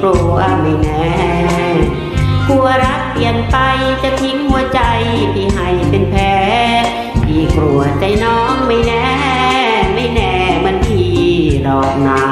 กลัวไม่แน่กลัวรักเปลี่ยนไปจะทิ้งหัวใจที่ให้เป็นแผลพี่กลัวใจน้องไม่แน่ ไม่แน่มันพี่ดอกนา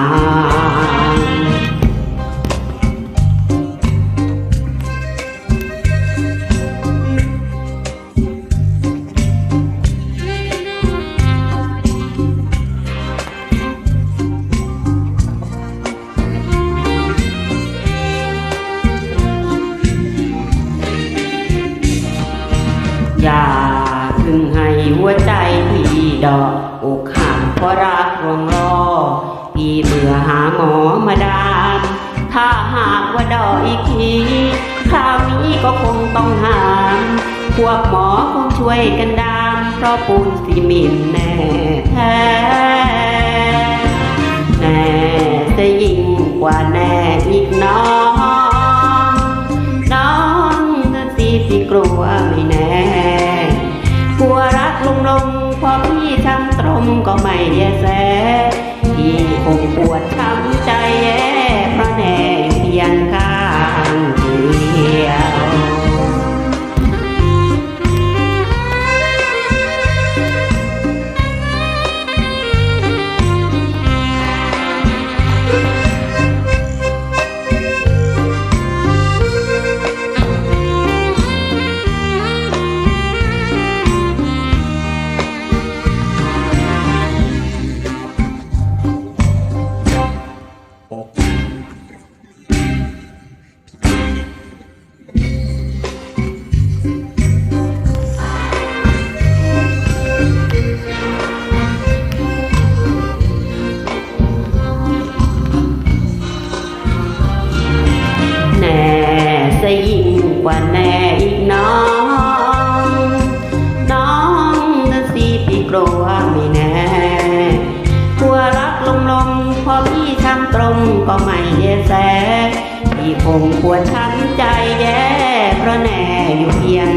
ให้หัวใจพี่ดอกอกหักเพราะรักรวงรอ พี่เบื่อหาหมอมาดามถ้าหากว่าดอกอีกทีคราวนี้ก็คงต้องหาม พวกหมอคงช่วยกันดาม เพราะปูนซีเมินแน่แท้แน่จะยิ่งกว่า ก็ไม่แยแส กลัวไม่แน่กลัวรักลมลมพอพี่ทำตรงก็ไม่แยแสพี่คงปวดช้ำใจแย่เพราะแน่อยู่เพียง